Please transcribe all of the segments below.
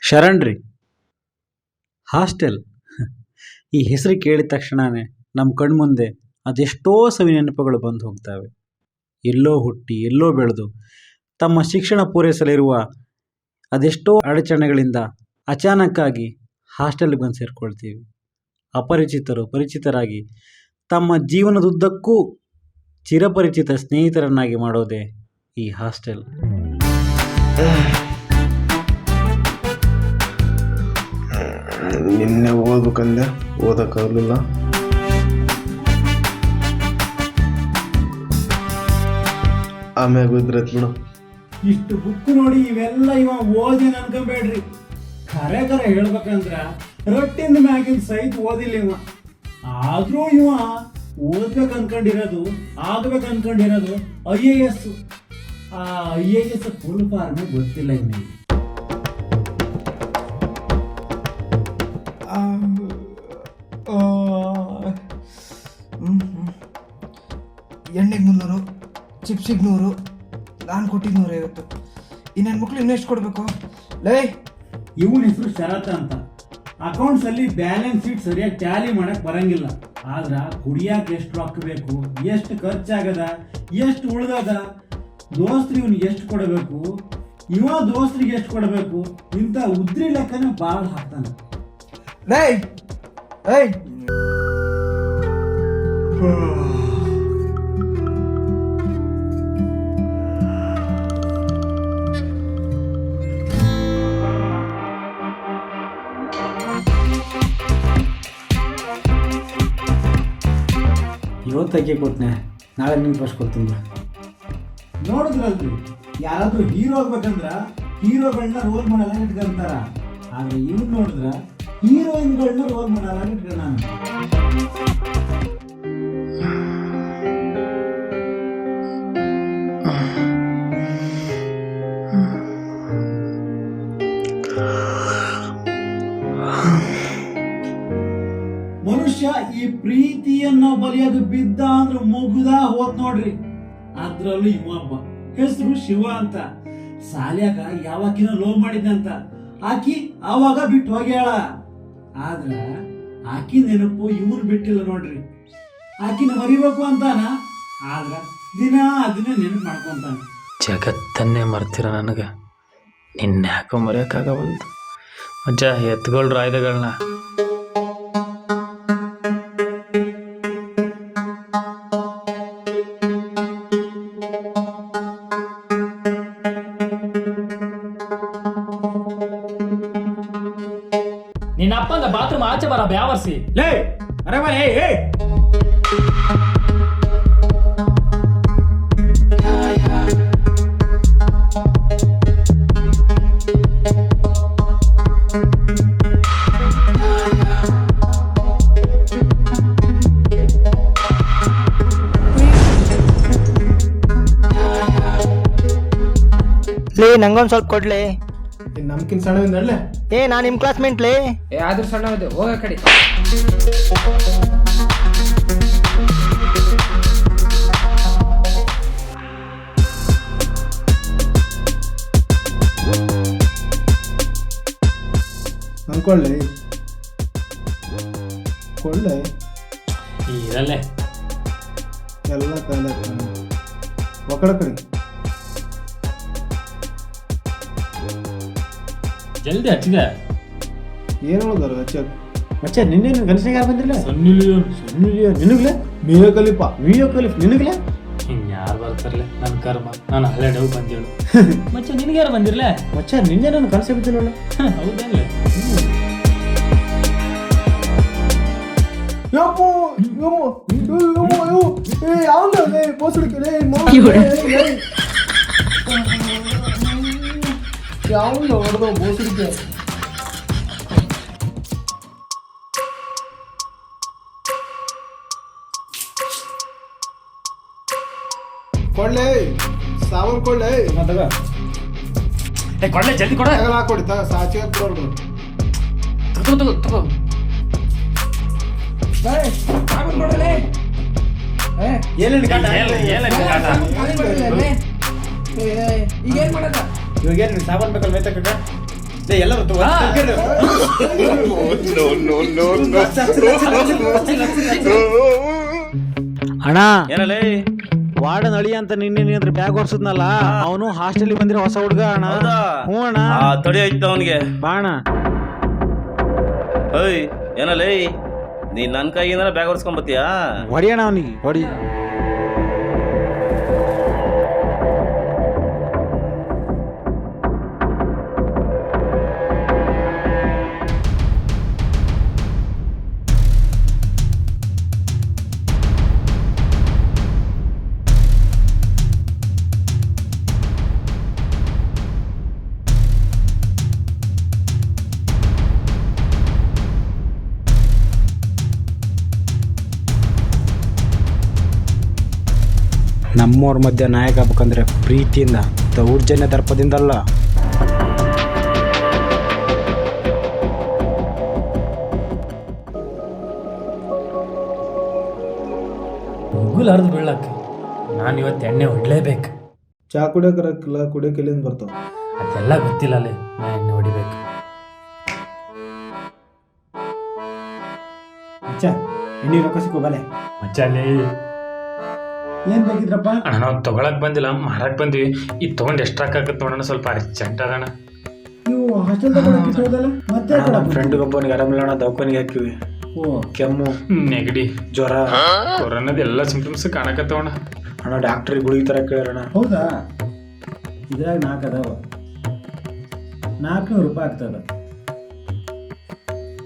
ಶರಣ್ರಿ hostel. ಈ ಹೆಸರು ಕೇಳಿದ ತಕ್ಷಣವೇ ನಮ್ಮ ಕಣ್ಮುಂದೆ ಅದೆಷ್ಟೋ ಸವಿ ನೆನಪುಗಳು ಬಂದು ಹೋಗ್ತವೆ. ಎಲ್ಲೋ ಹುಟ್ಟಿ, ಎಲ್ಲೋ ಬೆಳೆದು, ತಮ್ಮ ಶಿಕ್ಷಣ ಪೂರೈಸಲಿರುವ ಅದೆಷ್ಟೋ ಅಡಚಣೆಗಳಿಂದ ಅಚಾನಕ್ಕಾಗಿ ಹಾಸ್ಟೆಲ್ಗೆ ಬಂದು ಸೇರಿಕೊಳ್ತೀವಿ. ಅಪರಿಚಿತರು, ಪರಿಚಿತರಾಗಿ ತಮ್ಮ ಜೀವನದುದ್ದಕ್ಕೂ ಚಿರಪರಿಚಿತ ಸ್ನೇಹಿತರನ್ನಾಗಿ ಮಾಡೋದೇ ಈ ಹಾಸ್ಟೆಲ್. ಓದ್ಬೇಕಂದೆ ಓದಕ್ಕಾಗಲಿಲ್ಲ ಆಮ್ಯಾಗ ಬಿದ್ರತ್ ಬಿಡು. ಇಷ್ಟು ಬುಕ್ ನೋಡಿ ಇವೆಲ್ಲ ಇವ ಓದಿನ ಅನ್ಕೊಬೇಡ್ರಿ ಖರೆ ಕರೆ ಹೇಳ್ಬೇಕಂದ್ರ ರೊಟ್ಟಿಂದ ಮ್ಯಾಗಿನ ಸಹಿತ ಓದಿಲ್ಲ ಇವ. ಆದ್ರೂ ಇವ ಓದ್ಬೇಕು ಅನ್ಕೊಂಡಿರೋದು, ಆಗ್ಬೇಕು ಅನ್ಕೊಂಡಿರೋದು ಐ ಎ ಎಸ್. ಆ I A S full form ಗೊತ್ತಿಲ್ಲ ಇವನಿಗೆ. ಚಿಪ್ಸಿಗೆ ನೂರು ನಾನು ಕೊಟ್ಟಿದ್ದು ನೂರೈವತ್ತು. ಇನ್ನೇನು ಮಕ್ಳು ಇನ್ನೆಷ್ಟು ಕೊಡಬೇಕು? ಲೈ! ಇವನ ಹೆಸರು ಶರತ್ ಅಂತ. ಅಕೌಂಟ್ಸ್ ಅಲ್ಲಿ ಬ್ಯಾಲೆನ್ಸ್ ಶೀಟ್ ಸರಿಯಾಗಿ ಟ್ಯಾಲಿ ಮಾಡಕ್ ಬರಂಗಿಲ್ಲ. ಆದ್ರ ಕುಡಿಯಾಕ ಎಷ್ಟು ರೊಕ್ಕ ಬೇಕು ಎಷ್ಟು ಖರ್ಚಾಗದ ಎಷ್ಟು ಉಳ್ದದ? ದೋಸ್ತ್ರಿ ಇವ್ನಿಗೆ ಎಷ್ಟು ಕೊಡಬೇಕು? ಇವ ದೋಸ್ತ್ರಿಗೆ ಎಷ್ಟು ಕೊಡಬೇಕು? ಇಂಥ ಉದ್ರಿ ಲೆಕ್ಕನ ಭಾಳ ಹಾಕ್ತಾನೆ. ಲೈ! ಏಯ್! ಇವತ್ತಕ್ಕೆ ಕೊಟ್ನೆ ನಾಳೆ ನಿಮ್ಗೆ ಫಸ್ಟ್ ಕೊಡ್ತೀನಿ ನೋಡಿದ್ರಲ್ರಿ ಯಾರಾದರೂ ಹೀರೋ ಆಗ್ಬೇಕಂದ್ರೆ ಹೀರೋಗಳನ್ನ ರೋಲ್ ಮಾಡಲ್ಲ ಇಟ್ಕೊಂತಾರ. ಆದರೆ ಇವ್ನು ನೋಡಿದ್ರೆ ಹೀರೋಯಿನ್ಗಳನ್ನ ರೋಲ್ ಮಾಡಲ್ಲ ಇಟ್ಕೊಂಡ ಪ್ರೀತಿಯನ್ನ ಬಲಿಯೋದು ಬಿದ್ದ ಅಂದ್ರೆ ಮುಗ್ದ ಹೋತ್ ನೋಡ್ರಿ. ಅದ್ರಲ್ಲೂ ಇವಬ್ಬ ಹೆಸರು ಶಿವ ಅಂತ. ಸಾಲ್ಯಾಗ ಯಾವಾಕಿನ ಲೋ ಮಾಡಿದ್ದಂತ ಆಕಿ ಆವಾಗ ಬಿಟ್ಟು ಹೋಗ್ಯಾಳ. ಆದ್ರ ಆಕಿ ನೆನಪು ಇವ್ರು ಬಿಟ್ಟಿಲ್ಲ ನೋಡ್ರಿ. ಆಕಿನ ಮರಿಬೇಕು ಅಂತಾನ. ಆದ್ರ ದಿನ ಅದನ್ನ ನೆನಪು ಮಾಡ್ಕೊಂತಾನ. ಜಗತ್ತನ್ನೇ ಮರ್ತಿರ ನನಗೆ. ನಿನ್ನ ಯಾಕೋ ಮರೆಯೋಕ್ಕಾಗವಲ್ದು. ಮಜ್ಜ ಆಯುಧಗಳನ್ನ ನಿನ್ನ ಅಪ್ಪಂದ ಬಾತ್ರೂಮ್ ಆಚೆ ಬರ ಬ್ಯಾವರ್ಸಿ. ಲೇ ಅರೆ ಏ ಏ. ಲೇ ನಂಗೊಂದು ಸ್ವಲ್ಪ ಕೊಡ್ಲಿ. ನಮ್ಕಿನ್ ಸಣ್ಣ ಅಲ್ಲೇ ಏ ನಾನು ನಿಮ್ಮ ಕ್ಲಾಸ್ಮೇಟ್ ಲೇ. ಏ ಆದ್ರೂ ಸಣ್ಣ ಹೋಗ ಕಡೆ. ಅನ್ಕೊಳ್ಳಿ ಕೊಳ್ಳೆ. ಇರಲ್ಲೇ. ಎಲ್ಲ ಕಾಲ ಒಕ್ಕಡ ಕಡೆ. ಜಲ್ದಿ ಹಚ್ಚಿದೆ. ಏನು ಹೇಳಿದಾರ ಹಚ್ಚ ಮಚ್ಚ ನಿನ್ನೆ ಗಣಸಿಗೆ ಯಾರು ಬಂದಿಲ್ಲ? Sunny Leone. ನಿನಗ್ಲೆ? Video clip video clip ನಿನಗ್ಲೆ? ಹಿಂಗ್ ಯಾರು ಬರ್ತಾರಲ್ಲ ನನ್ನ ಕರ್ಮ ನಾನು ಹಳೆ ಡವ್ ಬಂದೇಳು ಮಚ್ಚ ನಿನಗೆ ಯಾರು ಬಂದಿರಲ್ಲ ಮಚ್ಚ ನಿನ್ನೆ ನಾನು ಕನಸೆ ಬಿದ್ದಿಲ್ಲ ಹೌದಲ್ಲ ಯಪ್ಪು ಯಮ್ಮು ಯಮ್ಮು ಯಮ್ಮು ಏ ಯಾವ್ದು? ಲೇ ಲೇ ಹೊಡೆದ ಬೋಸಡಿಕೆ ಕೊಳ್ಳೆ ಏ ಕೊಡ್ಲೆ ಜಲ್ದಿ ಕೊಡ ತಗಲ ಹಾಕೊಡಿ ತಗ ಸಾಚಿ ಕೊಡೋರು ತಗೋ ತಗೋ ತಗೋ ಕೊಡಲೇ ಏನೇನು ಕಾಟ ಏನ್- ಮಾಡದ ಇವಾಗ ಏನು ಸಾಬನ್ ಬೇಕಲ್ಲ ಮೇತಕ್ಕ ಎಲ್ಲ ಅಣ್ಣ. ಏನಲ್ಲೇ ವಾರ್ಡನ್ ಅಳಿ ಅಂತ ನಿನ್ನೆ ನೀನು ಬ್ಯಾಗ್ ಹೊರ್ಸದ್ನಲ್ಲ ಅವನು ಹಾಸ್ಟೆಲ್ ಬಂದಿರೋ ಹೊಸ ಹುಡುಗ ಅಣ್ಣ. ಹೌದಾ? ಹ್ಞೂ ಅಣ್ಣ. ಆ ತಡಿ ಆಯ್ತು ಅವನಿಗೆ. ಬಾಣ ಏಯ್ ನೀನ್ ನೀನ್ ನನ್ನ ಕೈಯಿಂದ ಬ್ಯಾಗ್ ಹೊರ್ಸ್ಕೊಂಬತ್ತೀಯಾ ಹೊಡಿಯೋಣ ಅವನಿಗೆ ಹೊಡಿ. ನಮ್ಮವ್ರ ಮಧ್ಯೆ ನಾಯಕ ಆಗ್ಬೇಕಂದ್ರೆ ಪ್ರೀತಿಯಿಂದ ದೌರ್ಜನ್ಯ ದರ್ಪದಿಂದಲ್ಲ. ಮುಗುಲ್ ಹರಿದು ಬೀಳಕ್ಕೆ ನಾನು ಇವತ್ತು ಎಣ್ಣೆ ಹೊಡ್ಲೇಬೇಕು. ಚಾ ಕುಡಿಯೋಕರಕ್ಕಿಲ್ಲ ಕುಡಿಯೋಕೆ ಎಲ್ಲಿಂದ ಬರ್ತಾವ. ಅದೆಲ್ಲ ಗೊತ್ತಿಲ್ಲ ಅಲ್ಲಿ ನಾ ಎಣ್ಣೆ ಹೊಡಿಬೇಕು. ಅಚ್ಚ ಎಣ್ಣೆ ರೊಕ್ಕ ಸಿಕ್ಕೋ ಬಲೆ. ಮಚ್ಚಲ್ಲಿ ಏನ್ ಬೇಕಿದ್ರಪ್ಪ? ಅಣ್ಣ ನಾವು ತೊಗೊಳಕ್ ಬಂದಿಲ್ಲ ಮಾರಕ್ ಬಂದ್ವಿ. ಇದು ತೊಗೊಂಡು ಎಷ್ಟು ಹಾಕತ್ ನೋಡೋಣ ಸ್ವಲ್ಪ ಅರ್ಜೆಂಟ್ ಅದಣ್ಣ. ನೀವು ಹಾಸ್ಟೆಲ್ ಮತ್ತೆ ನಮ್ಮ ಫ್ರೆಂಡ್ ಒಬ್ಬನಿಗೆ ಆರಾಮಿಲ್ಲ ಅಣ್ಣ ದವಾಖಾನಿಗೆ ಹಾಕಿವಿ. ಓ. ಕೆಮ್ಮು ನೆಗಡಿ. ಜ್ವರ. ಕೊರೋನಾದ ಎಲ್ಲ ಸಿಂಪ್ಟಮ್ಸ್ ಕಾಣಕತ್ತವಣ ಅಣ್ಣ. ಡಾಕ್ಟ್ರಿಗೆ ಗುಳಿಗೆ ತರ ಕೇಳ್ಯಾರಣ ಹೌದಾ? ಇದ್ರಾಗ ನಾಲ್ಕು ಅದಾವ. ನಾಲ್ಕುನೂರು ರೂಪಾಯಿ ಆಗ್ತದ.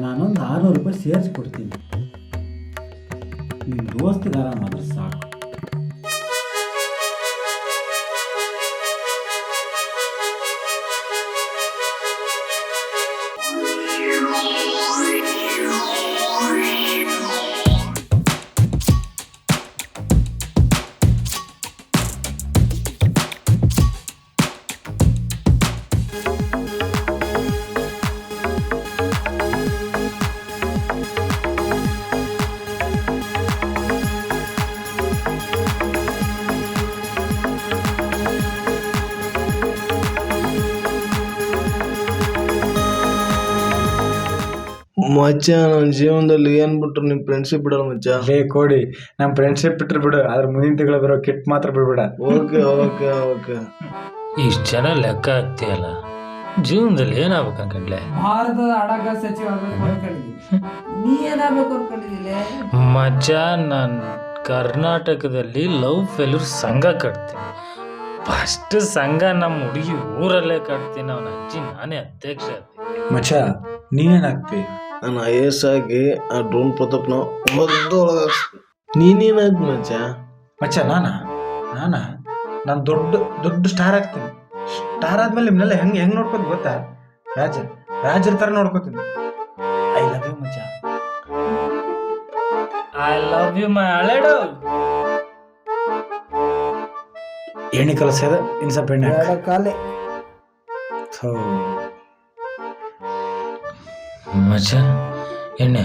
ನಾನೊಂದು ಆರುನೂರು ರೂಪಾಯಿ ಸೇರಿಸ್ಕೊಡ್ತೀನಿ ನಿಮ್ಮ ದೋಸ್ತಿಗೆ ಆರಾಮಾದ್ರೆ ಸಾಕು. ಮಚ್ಚ ನನ್ನ ಜೀವನದಲ್ಲಿ ಏನು ಬಿಟ್ರು ನಿಮ್ಮ ಫ್ರೆಂಡ್ಶಿಪ್ ಬಿಡಲ್ಲ ಮಚ್ಚ? ಹೇ ಕೋಡಿ ನಮ್ಮ ಫ್ರೆಂಡ್ಶಿಪ್ ಬಿಟ್ರೆ ಬಿಡು ಅದ್ರ ಮುಂದಿನ ತಿಂಗಳ ಬರೋ ಕಿಟ್ ಮಾತ್ರ ಬಿಡ್ಬೇಡ. Okay okay okay. ಇಷ್ಟು ಜನ ಲೆಕ್ಕ ಆಗ್ತೀಯಲ್ಲ ಜೀವನದಲ್ಲಿ ಏನಾಗ್ಬೇಕು ಅನ್ಕಂಡ್ಲೆ ಭಾರತದ ಹಣಕಾಸು ಸಚಿವ ಆಗ್ಬೇಕು ಅನ್ಕೊಂಡಿದ್ದೀನಿ ನೀ ಏನಾಗ್ಬೇಕು ಅನ್ಕೊಂಡಿದ್ದಿಲ್ಲ ಮಜ ನಾನು ಕರ್ನಾಟಕದಲ್ಲಿ ಲವ್ ಫೇಲ್ಯೂರ್ ಸಂಘ ಕಟ್ತೀನಿ ಫಸ್ಟ್ ಸಂಘ ನಮ್ಮ ಹುಡುಗಿ ಊರಲ್ಲೇ ಕಟ್ತೀನಿ ಅವನ ಅಜ್ಜಿ ನಾನೇ ಅಧ್ಯಕ್ಷ. ಆದೆ ಮಚ್ಚ ನೀನೇನಾಗ್ತಿ ನಾನು ಐ ಎಸ್ ಆಗಿ ಆ ಡ್ರೋನ್ ಪ್ರತಾಪ್ನ ಒಂದು ಒಳಗ ಮಚ್ಚ? ಮಚ್ಚ ನಾನಾ? ನಾನಾ? ನಾನು ದೊಡ್ಡ ದೊಡ್ಡ ಸ್ಟಾರ್ ಆಗ್ತೀನಿ. ಸ್ಟಾರ್ ಆದ್ಮೇಲೆ ನಿಮ್ನೆಲ್ಲ ಹೆಂಗ್ ಹೆಂಗ್ ನೋಡ್ಕೋದು ಗೊತ್ತಾ? ರಾಜ ರಾಜರ ಥರ ನೋಡ್ಕೋತೀನಿ. ಐ ಲವ್ ಯು ಮಚ್ಚ. ಐ ಲವ್ ಯು ಮೈ ಹಳೆಡು ಎಣ್ಣೆ ಕಲಸ್ಯದ ಇನ್ಸಪ್ಪ ಸ್ವಲ್ಪ ಎಣ್ಣೆ ಹಾಕು. ಕಾಲೆ. ಸೊ ಮಜ ಎಣ್ಣೆ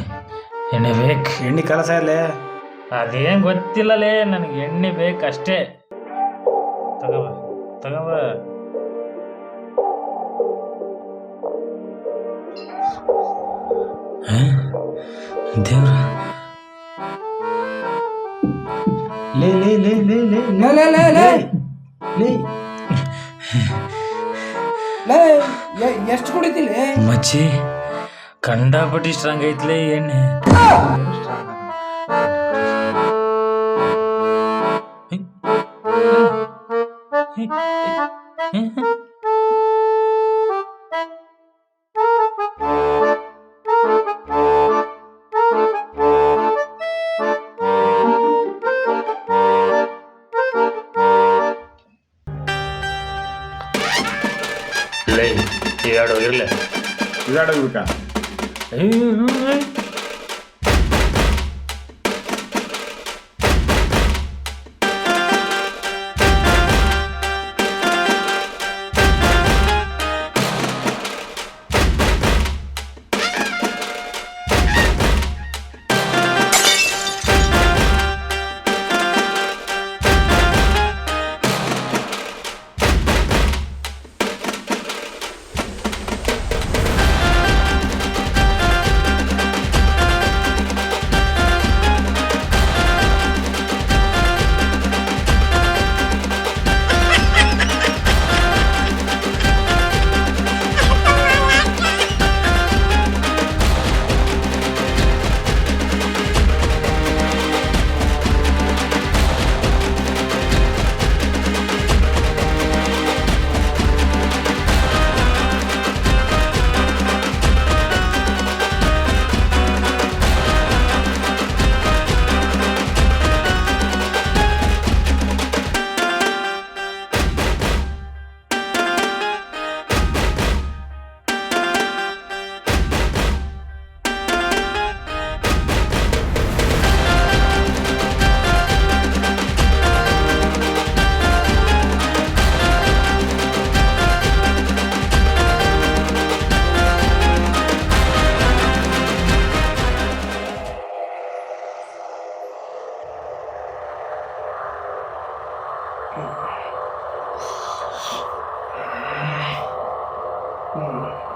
ಎಣ್ಣೆ ಬೇಕು? ಎಣ್ಣೆ ಕಲಸ ಇಲ್ಲೇ? ಅದೇನು ಗೊತ್ತಿಲ್ಲಲೇ ನನಗೆ ಎಣ್ಣೆ ಬೇಕಷ್ಟೇ. ತಗವ ತಗವ ದೇವ್ರ. ಲೇ ಲೇ ಲೇ ಲೇ ಲೇ ಲೇ ಲೇ ಲೇ ಲೇ ಲೇ. ಲೇ ಎ- ಎಷ್ಟು ಕುಡಿತಿಲ್ಲ ಮಚ್ಚಿ ಕಂಡಾಪಟ್ಟಿ ಸ್ಟ್ರಾಂಗ್ ಐತ್ಲೇ ಎಣ್ಣೆ ಲೈ ಇದಾಡೋ ಇರ್ಲೆ ಇದಾಡೋ ಇರ್ಬೇಕಾ 哎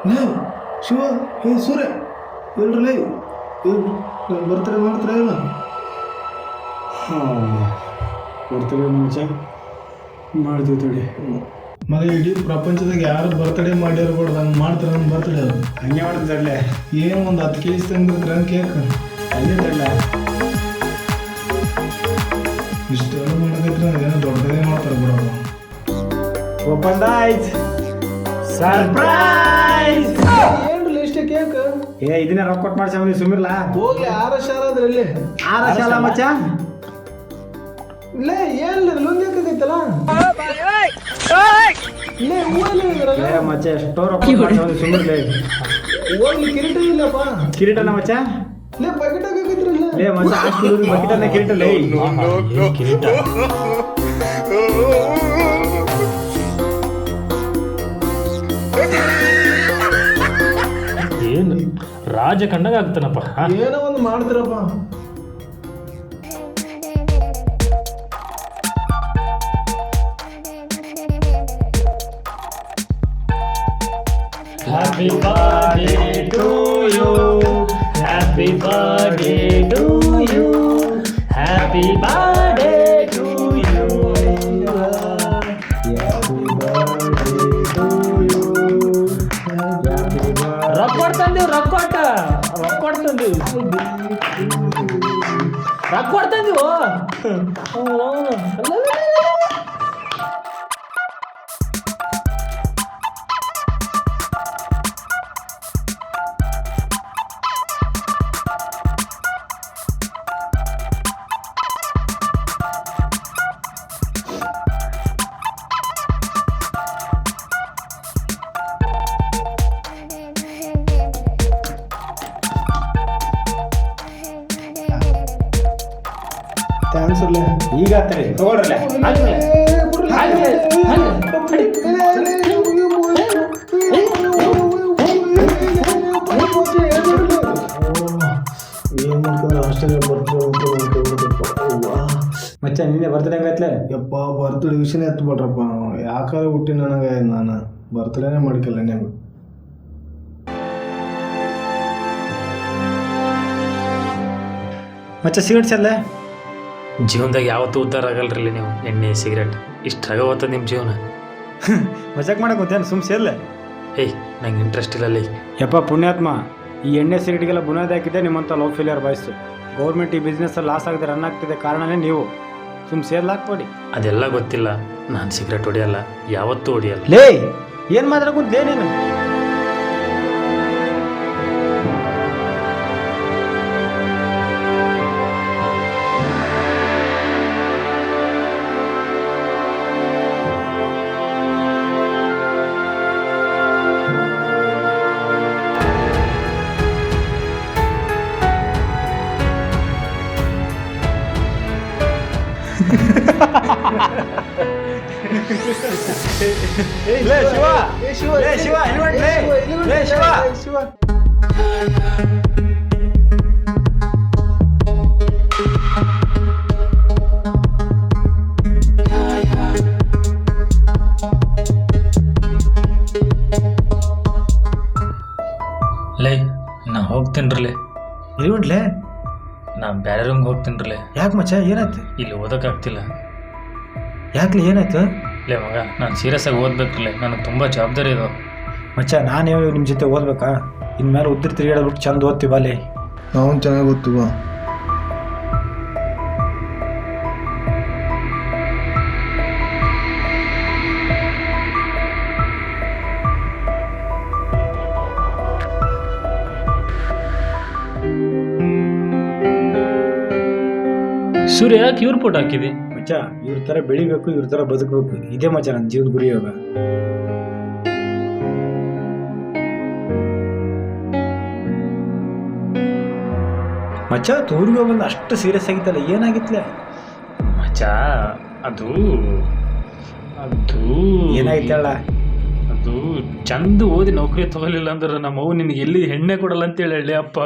ನೀವು ಶಿವ ಹೇ ಸೂರ್ಯ ಹೇಳ್ರಲ್ಲೇ ನಾನು ಬರ್ತಾರೆ ಮಾಡ್ತಾರೆ ಇಲ್ಲ ಹಾಂ ಬರ್ತಾರೆ ಮುಂಚ. ಮಾಡ್ತೀವಿ ತಡಿ. ಮಗ ಇಡೀ ಪ್ರಪಂಚದಾಗ ಯಾರು ಬರ್ತಡೆ ಮಾಡಿರ್ಬೋದು ಹಂಗೆ ಮಾಡ್ತಾರೆ ನಮ್ಮ ಬರ್ತಡೆ ಅದು. ಹಂಗೆ ಮಾಡ್ತದಲ್ಲೇ ಏನು ಒಂದು ಹತ್ತು ಕೆ ಜಿ ತಂದಿರ್ತಾರೆ ಹಂಗೆ ಕೇಕ್. ಅಲ್ಲೇ ತಡ್ಲೆ? ಇಷ್ಟೆಲ್ಲ ಮಾಡೋದೈತ್ರಿ ಓಪನ್ ಆಯ್ತು ಸರ್ಪ್ರೈಸ್ ಏನ್ರಿ ಲಿಸ್ಟ್ ಕೇಕ್ ಏ ಇದನ್ನ ರೊಕ್ಕ ಕೊಟ್ಟು ಮಾಡ್ಸಿ ಸುಮಿರ್ಲಾ ಹೋಗ್ಲಿ ಆರ ಶಾಲ ಅದ್ರಲ್ಲಿ. ಆರ ಶಾಲ ಮಚ್ಚ? ಲೇ ಏನ್ ಲುಂಗಿ ಹಾಕೈತಲ್ಲ ಹೂವಲ್ಲಿ ಮಚ್ಚ ಎಷ್ಟೋ ರೊಕ್ಕ ಮಾಡ್ಸಿ ಸುಮಿರ್ಲೇ ಹೋಗ್ಲಿ ಕಿರೀಟ ಇಲ್ಲಪ್ಪ. ಕಿರೀಟನ ಮಚ್ಚ? ಲೇ ಬಕೆಟ್ ಹಾಕೈತ್ರಲ್ಲ ಲೇ ಮಚ್ಚ ಹಾಸ್ಟೆಲ್ ಬಕೆಟನ್ನ ಕಿರೀಟ ಲೇ. ಏನ್ ಕಿರೀಟ ರಾಜ ಕಂಡಂಗ ಆಗ್ತಾನಪ್ಪ ಏನೋ ಒಂದು ಮಾಡ್ತಿರಪ್ಪ. 빨리 와. 어. ಅಲ್ಲ ಈಗ ಆಗ್ತಾರೆ ತಗೊಳ್ರಲ್ಲ ಮಚ್ಚ ನಿನ್ನೆ ಬರ್ತಡೆ ಹಂಗತ್ಲೆ ಯಪ್ಪ ಬರ್ತಡೇ ವಿಷಯನೇ ಎತ್ಬಿಟ್ರಪ್ಪ ಯಾಕಾರ ಹುಟ್ಟಿ ನನಗೆ ನಾನು ಬರ್ತಡೇನೇ ಮಾಡ್ಕಲ್ಲ ನಿಮ್ಗೆ ಮಚ್ಚ ಸಿಗಟ್ಸಲ್ಲೇ ಸಲ್ಲ ಜೀವನದಾಗ ಯಾವತ್ತೂ ಉದ್ದಾರ ಆಗಲ್ರಿ ನೀವು ಎಣ್ಣೆ ಸಿಗರೇಟ್ ಇಷ್ಟ ಹೋಗ್ತದ ನಿಮ್ಮ ಜೀವನ. ಮಜಾಕ್ ಮಾಡಕ್ ಗೊತ್ತೇನು ಸುಮ್ ಸೇರ್ಲೆ. ಏಯ್ ನಂಗೆ ಇಂಟ್ರೆಸ್ಟ್ ಇಲ್ಲ ಲೈ. ಯಪ್ಪ ಪುಣ್ಯಾತ್ಮ ಈ ಎಣ್ಣೆ ಸಿಗರೇಟ್ಗೆಲ್ಲ ಬುನಾದಿ ಹಾಕಿದ್ದೆ ನಿಮ್ಮಂತ ಲವ್ ಫೇಲಿಯರ್ ಬಾಯ್ಸು ಗೌರ್ಮೆಂಟ್ ಈ ಬಿಸ್ನೆಸ್ ಲಾಸ್ ಆಗದೆ ರನ್ ಆಗ್ತಿದೆ ಕಾರಣನೇ ನೀವು. ಸುಮ್ ಸೇರ್ಲಾಕ್ಬೇಡಿ ಅದೆಲ್ಲ ಗೊತ್ತಿಲ್ಲ. ನಾನು ಸಿಗರೇಟ್ ಹೊಡಿಯಲ್ಲ ಯಾವತ್ತೂ ಹೊಡಿಯಲ್ಲ. ಲೇ ಏನ್ ಮಾತ್ರ ಲೇ ನೀನು? ಲೇ ಶಿವ ಲೇ ಶಿವ ಲೇ. ಲೇ. ಶಿವ ಲೈ? ನಾ ಹೋಗ್ತೀನ್ರಲೆ ಹೊಂಟ್ಲೆ ನಾ ಬೇರೆ ರೂಮ್ಗೆ ಹೋಗ್ತೀನ್ರಲೆ ಯಾಕೆ ಮಚ್ಚ? ಏನಾಯ್ತು? ಇಲ್ಲಿ ಓದೋಕ್ಕಾಗ್ತಿಲ್ಲ. ಯಾಕ್ಲಿ ಏನಾಯ್ತು? ಲೇ ಮಗ ನಾನು ಸೀರಿಯಸ್ ಆಗಿ ಓದ್ಬೇಕ್ರಲೆ ನನಗೆ ತುಂಬ ಜವಾಬ್ದಾರಿ ಇದು. ಮಚ್ಚ ನಾನು ನಿಮ್ಮ ಜೊತೆ ಓದ್ಬೇಕಾ? ಇನ್ಮೇಲೆ ಉದ್ರಿ ತಿರುಗಾಡ್ಬಿಟ್ಟು ಚಂದ ಓದ್ತೀವ ಅಲ್ಲಿ ನಾವು ಚೆನ್ನಾಗಿ ಓದ್ತೀವ ಸೂರ್ಯ ಕ್ಯೂರ್ ಪೋಟ್ ಹಾಕಿದೆ? ಮಚ್ಚ ಇವ್ರ ಥರ ಬೆಳಿಬೇಕು ಇವ್ರ ಥರ ಬದುಕಬೇಕು ಇದೇ ಮಚ್ಚ ನನ್ನ ಜೀವನ ಗುರಿ ಇವಾಗ ಮಚ್ಚ ತೂರಿಗೆ ಬಂದು ಅಷ್ಟು ಸೀರಿಯಸ್ ಆಗಿತ್ತಲ್ಲ ಏನಾಗಿತ್ಲೆ ಮಚ್ಚ ಅದು ಅದು ಏನಾಯ್ತಲ್ಲ ಹೇಳ ಅದು ಚಂದ ಓದಿ ನೌಕರಿ ತಗೊಲಿಲ್ಲ ಅಂದ್ರೆ ನಮ್ಮ ಅವ್ವ ನಿನಗೆ ಎಲ್ಲಿ ಹೆಣ್ಣೆ ಕೊಡಲ್ಲ ಅಂತೇಳಿ ಹೇಳಿ ಅಪ್ಪ